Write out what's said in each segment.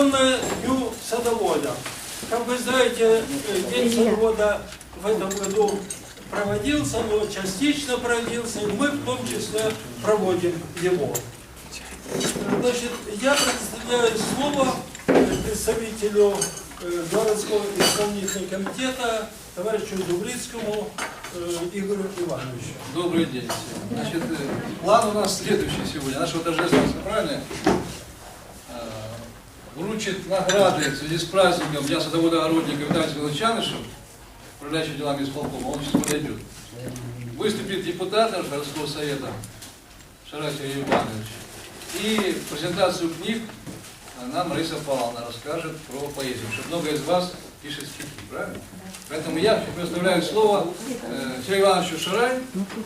посвященная Дню садовода. Как вы знаете, э, День садовода в этом году проводился, но частично проводился, и мы в том числе проводим его. Значит, я предоставляю слово представителю э, городского исполнительного комитета товарищу Дубрицкому э, Игорю Ивановичу. Добрый день всем. Значит, э, план у нас следующий сегодня. Нашего торжественного собрания э, вручит награды в связи с праздником Дня садовода-огородника Виталия Величанышев, управляющий делами исполкома. Он сейчас подойдет. Выступит депутат городского совета Шарай Иванович. И презентацию книг нам Мариса Павловна расскажет про поэзию. Что много из вас пишет стихи, правильно? Поэтому я предоставляю слово э, Сергею Ивановичу Шарай,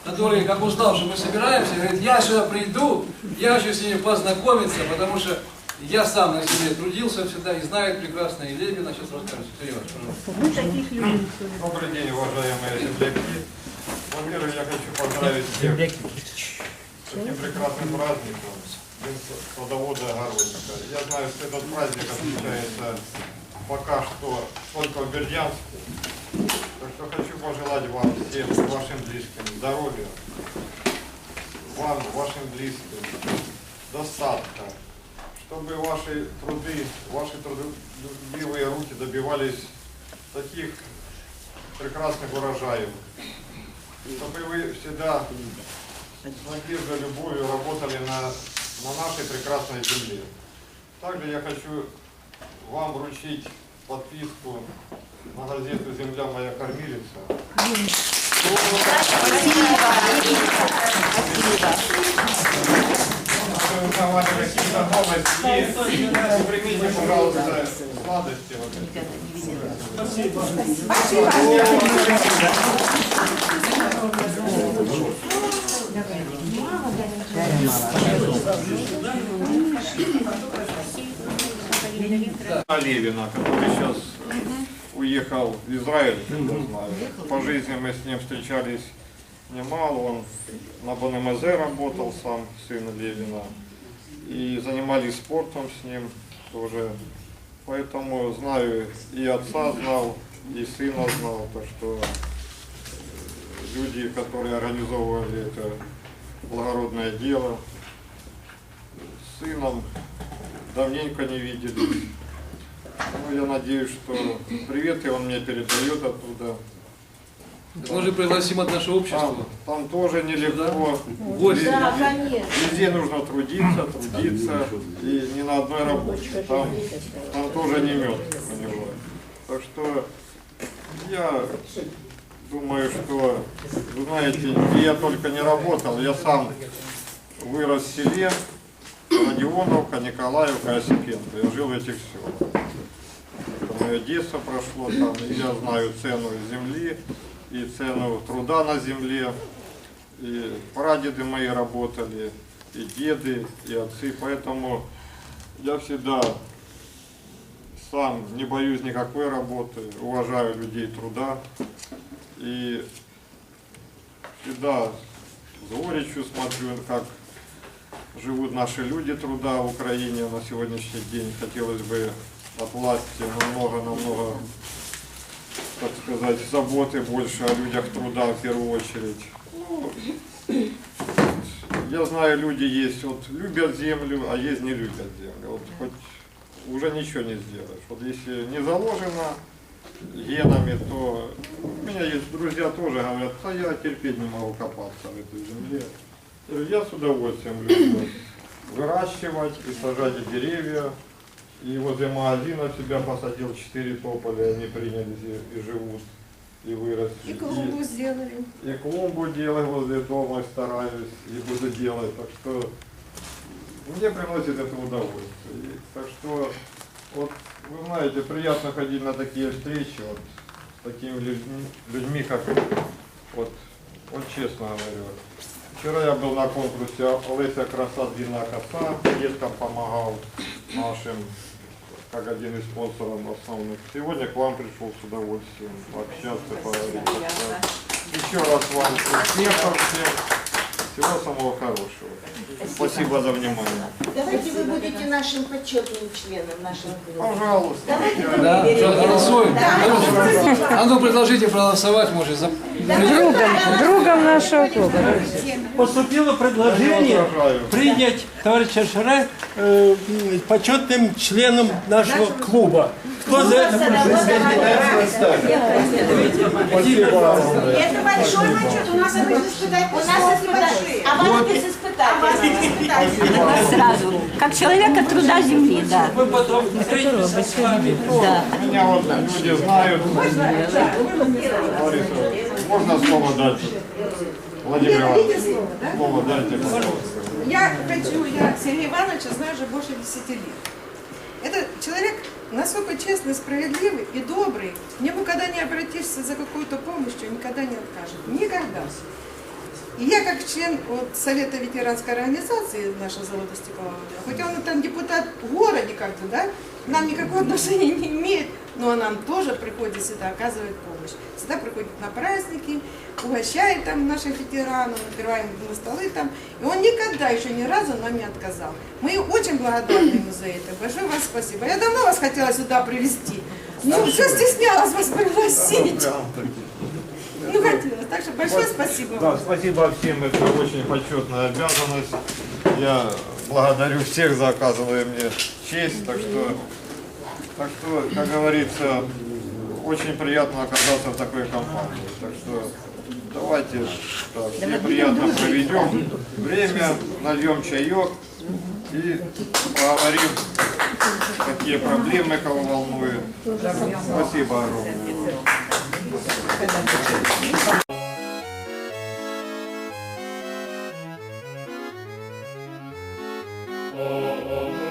который, как узнал, что мы собираемся, говорит, я сюда приду, я хочу с ними познакомиться, потому что я сам на себе трудился всегда и знает прекрасно и Левина. Сейчас расскажет. Иванович, пожалуйста. Мы таких любим. Добрый день, уважаемые земляки. Во-первых, я хочу поздравить всех с таким прекрасным праздником, День садовода и огородника. Я знаю, что этот праздник отмечается пока что только в Бердянске. Так что хочу пожелать вам всем, вашим близким здоровья, вам, вашим близким, достатка, чтобы ваши труды, ваши трудолюбивые руки добивались таких прекрасных урожаев. Чтобы вы всегда с надеждой, любовью работали на, на нашей прекрасной земле. Также я хочу вам вручить подписку на газету «Земля моя кормилица». Чтобы узнавали какие-то новости. Примите, пожалуйста, сладости. вот эти. Левина, который сейчас уехал в Израиль. По жизни мы с ним встречались немало. Он на БНМЗ работал, сам сын Левина. И занимались спортом с ним тоже. Поэтому знаю, и отца знал, и сына знал. Так что э, люди, которые организовывали это благородное дело, с сыном давненько не виделись. Ну, я надеюсь, что привет и он мне передает оттуда. Так мы же пригласим от нашего общества. Там, там тоже нелегко. Гости. Да, конечно. Везде нужно трудиться, трудиться. И не на одной работе. Там, там тоже не мед, понимаю. Так что я думаю, что, вы знаете, где я только не работал, я сам вырос в селе, Родионовка, Николаевка, Осипенко. Я жил в этих селах. Это мое детство прошло там, и я знаю цену земли и цену труда на земле. И прадеды мои работали, и деды, и отцы, поэтому я всегда сам не боюсь никакой работы, уважаю людей труда и всегда с горечью смотрю, как живут наши люди труда в Украине на сегодняшний день. Хотелось бы от власти намного-намного, так сказать, заботы больше о людях труда в первую очередь. Ну, я знаю, люди есть, вот любят землю, а есть не любят землю. Вот хоть уже ничего не сделаешь. Вот если не заложено генами, то у меня есть друзья тоже говорят, а я терпеть не могу копаться в этой земле. Я с удовольствием люблю выращивать и сажать деревья. И возле магазина себя посадил четыре тополя, они принялись и, и живут, и выросли. И клумбу сделали. И клумбу делаю возле дома, стараюсь, и буду делать. Так что мне приносит это удовольствие. И так что, вот, вы знаете, приятно ходить на такие встречи вот, с такими людьми, людьми, как вот, вот честно говорю. Вчера я был на конкурсе Олеся Краса Длина коса, деткам помогал нашим, как один из спонсоров основных. Сегодня к вам пришел с удовольствием пообщаться, поговорить. Еще раз вам успехов всем. Всего самого хорошего. Спасибо за внимание. Давайте вы будете нашим почетным членом нашего клуба. Пожалуйста. Давайте Да, что, голосуем? А ну предложите проголосовать, может, за... Другом нашего клуба. Поступило предложение принять товарища Шара э, почетным членом нашего клуба. Кто за это Это большой почет. У нас испытать. У нас испытать. А вас без испытать. Сразу. Как человека труда земли, да. Мы потом встретимся с вами. да. Меня вот люди знают. Можно слово дать? Владимир Иванович, слово дайте, пожалуйста. Я хочу, я Сергея Ивановича знаю уже больше 10 лет. Это человек настолько честный, справедливый и добрый. К нему, когда не обратишься за какой-то помощью, никогда не откажет. Никогда. И я как член вот, Совета ветеранской организации нашего завода стеклового, хоть он там депутат в городе как-то, да, нам никакого отношения не имеет, но нам тоже приходит сюда оказывать помощь. Всегда приходит на праздники, угощает там наших ветеранов, накрываем на столы там. И он никогда еще ни разу нам не отказал. Мы очень благодарны ему за это. Большое вам спасибо. Я давно вас хотела сюда привести. Ну, все стеснялась вас пригласить. Хотелось. Так что большое спасибо Да, вам. спасибо всем, это очень почетная обязанность. Я благодарю всех за оказанную мне честь, так что, так что, как говорится, очень приятно оказаться в такой компании. Так что давайте так, все приятно проведем время, нальем чаек и поговорим, какие проблемы кого волнуют. Спасибо огромное. Oh, oh, oh.